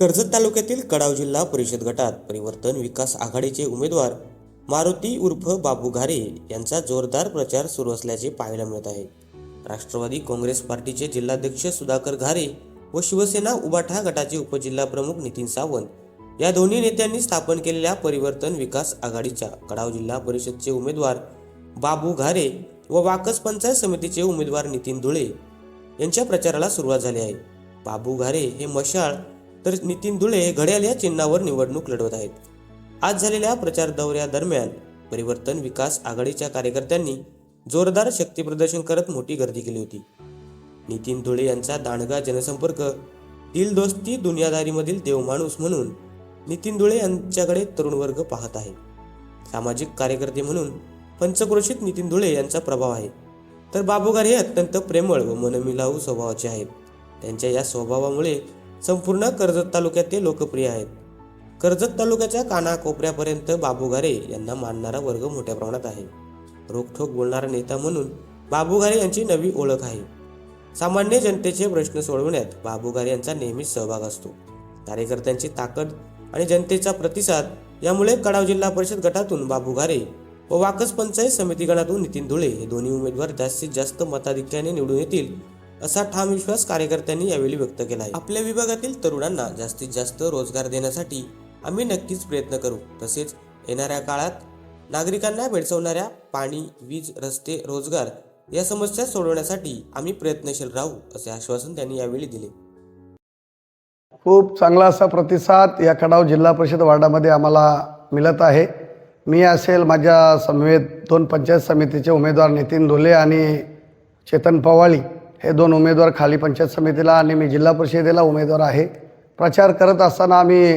कर्जत तालुक्यातील कडाव जिल्हा परिषद गटात परिवर्तन विकास आघाडीचे उमेदवार मारुती उर्फ बाबू घारे यांचा जोरदार प्रचार सुरू असल्याचे पाहायला मिळत आहे. राष्ट्रवादी काँग्रेस पार्टीचे जिल्हाध्यक्ष सुधाकर घारे व शिवसेना उबाठा गटाचे उपजिल्हा प्रमुख नितीन सावंत या दोन्ही नेत्यांनी स्थापन केलेल्या परिवर्तन विकास आघाडीच्या कडाव जिल्हा परिषदचे उमेदवार बाबू घारे व वाकस पंचायत समितीचे उमेदवार नितीन धुळे यांच्या प्रचाराला सुरुवात झाली आहे. बाबू घारे हे मशाळ तर नितीन धुळे घड्याल घड्याळ या चिन्हावर निवडणूक लढवत आहेत. आज झालेल्या प्रचार दौऱ्यादरम्यान परिवर्तन विकास आघाडीच्या कार्यकर्त्यांनी जोरदार शक्तीप्रदर्शन करत मोठी गर्दी केली होती. नितीन धुळे यांचा दांडगा जनसंपर्क दिलदोस्ती दुनियादारीमधील देवमाणूस म्हणून नितीन धुळे यांच्याकडे तरुण वर्ग पाहत आहे. सामाजिक कार्यकर्ते म्हणून पंचक्रोशीत नितीन धुळे यांचा प्रभाव आहे. तर बाबूगार हे अत्यंत प्रेमळ व मनमिलाऊ स्वभावाचे आहेत. त्यांच्या या स्वभावामुळे संपूर्ण कर्जत तालुक्यात ते लोकप्रिय आहेत. कर्जत तालुक्याच्या कानाकोपऱ्यापर्यंत बाबूघारे यांना मानणारा वर्ग मोठ्या प्रमाणात आहे. रोखठोक बोलणारा नेता म्हणून बाबूघारे यांची नवी ओळख आहे. सामान्य जनतेचे प्रश्न सोडवण्यात बाबूघारे यांचा नेहमीच सहभाग असतो. कार्यकर्त्यांची ताकद आणि जनतेचा प्रतिसाद यामुळे कडाव जिल्हा परिषद गटातून बाबूघारे व वाकस पंचायत समिती गणातून नितीन धुळे हे दोन्ही उमेदवार जास्तीत जास्त मताधिक्याने निवडून येतील असा ठाम विश्वास कार्यकर्त्यांनी यावेळी व्यक्त केला आहे. आपल्या विभागातील तरुणांना जास्तीत जास्त रोजगार देण्यासाठी आम्ही नक्कीच प्रयत्न करू. तसेच येणाऱ्या काळात नागरिकांना भेडसावणाऱ्या पाणी वीज रस्ते रोजगार या समस्या सोडवण्यासाठी आम्ही प्रयत्नशील राहू असे आश्वासन त्यांनी यावेळी दिले. खूप चांगला असा प्रतिसाद या कडाव जिल्हा परिषद वार्डामध्ये आम्हाला मिळत आहे. मी असेल माझ्या समवेत दोन पंचायत समितीचे उमेदवार नितीन धुले आणि चेतन पवाळी हे दोन उमेदवार खाली पंचायत समितीला आणि मी जिल्हा परिषदेला उमेदवार आहे. प्रचार करत असताना आम्ही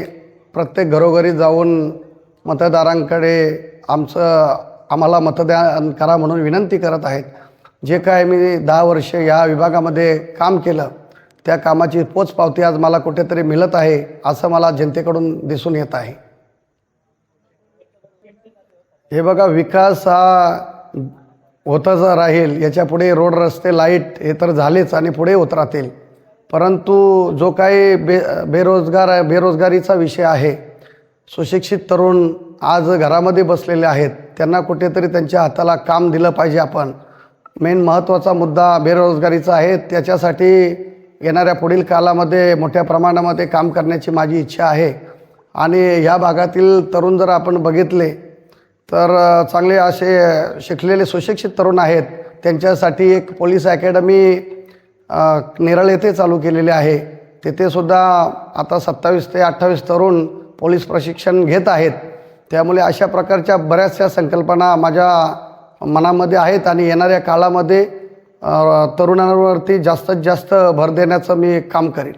प्रत्येक घरोघरी जाऊन मतदारांकडे आमचं आम्हाला मतदान करा म्हणून विनंती करत आहेत. जे काय मी दहा वर्ष या विभागामध्ये काम केलं त्या कामाची पोचपावती आज मला कुठेतरी मिळत आहे असं मला जनतेकडून दिसून येत आहे. हे बघा विकास हा होतच राहील याच्यापुढे रोड रस्ते लाइट हे तर झालेच आणि पुढे होत राहतील. परंतु जो काही बे बेरोजगार बेरोजगारीचा विषय आहे सुशिक्षित तरुण आज घरामध्ये बसलेले आहेत त्यांना कुठेतरी त्यांच्या हाताला काम दिलं पाहिजे आपण. मेन महत्त्वाचा मुद्दा बेरोजगारीचा आहे त्याच्यासाठी येणाऱ्या पुढील कालामध्ये मोठ्या प्रमाणामध्ये काम करण्याची माझी इच्छा आहे. आणि ह्या भागातील तरुण जर आपण बघितले तर चांगले असे शिकलेले सुशिक्षित तरुण आहेत. त्यांच्यासाठी एक पोलीस अकॅडमी नेरळ येथे चालू केलेली आहे. तिथेसुद्धा आता सत्तावीस ते अठ्ठावीस तरुण पोलीस प्रशिक्षण घेत आहेत. त्यामुळे अशा प्रकारच्या बऱ्याचशा संकल्पना माझ्या मनामध्ये आहेत आणि येणाऱ्या काळामध्ये तरुणांवरती जास्तीत जास्त भर देण्याचं मी काम करेन.